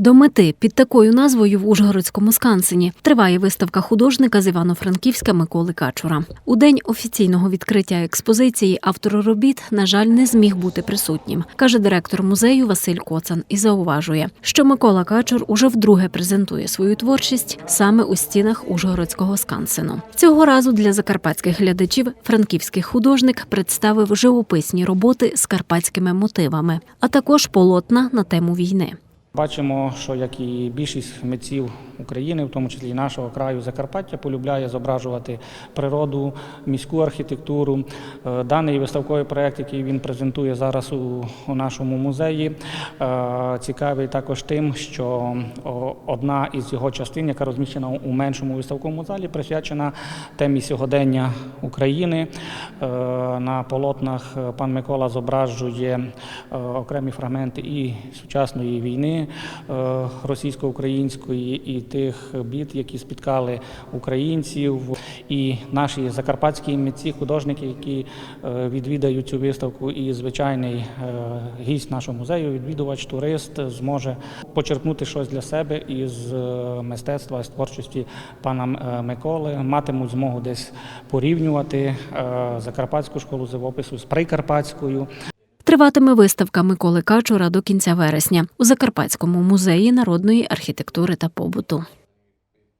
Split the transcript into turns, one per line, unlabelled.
До мети під такою назвою в Ужгородському скансені триває виставка художника з Івано-Франківська Миколи Качура. У день офіційного відкриття експозиції автор робіт, на жаль, не зміг бути присутнім, каже директор музею Василь Коцан і зауважує, що Микола Качур уже вдруге презентує свою творчість саме у стінах Ужгородського скансену. Цього разу для закарпатських глядачів франківський художник представив живописні роботи з карпатськими мотивами, а також полотна на тему війни.
Бачимо, що як і більшість митців України, в тому числі нашого краю Закарпаття, полюбляє зображувати природу, міську архітектуру. Е, Даний виставковий проєкт, який він презентує зараз у, нашому музеї, е, цікавий також тим, що одна із його частин, яка розміщена у меншому виставковому залі, присвячена темі сьогодення України. Е, На полотнах пан Микола зображує окремі фрагменти і сучасної війни е, російсько-української, і тих бід, які спіткали українців, і наші закарпатські митці, художники, які е, відвідають цю виставку, і звичайний е, гість нашого музею, відвідувач, турист, зможе почерпнути щось для себе із мистецтва, з творчості пана Миколи, матимуть змогу десь порівнювати закарпатську школу живопису з прикарпатською.
Триватиме виставка Миколи Качура до кінця вересня у Закарпатському музеї народної архітектури та побуту.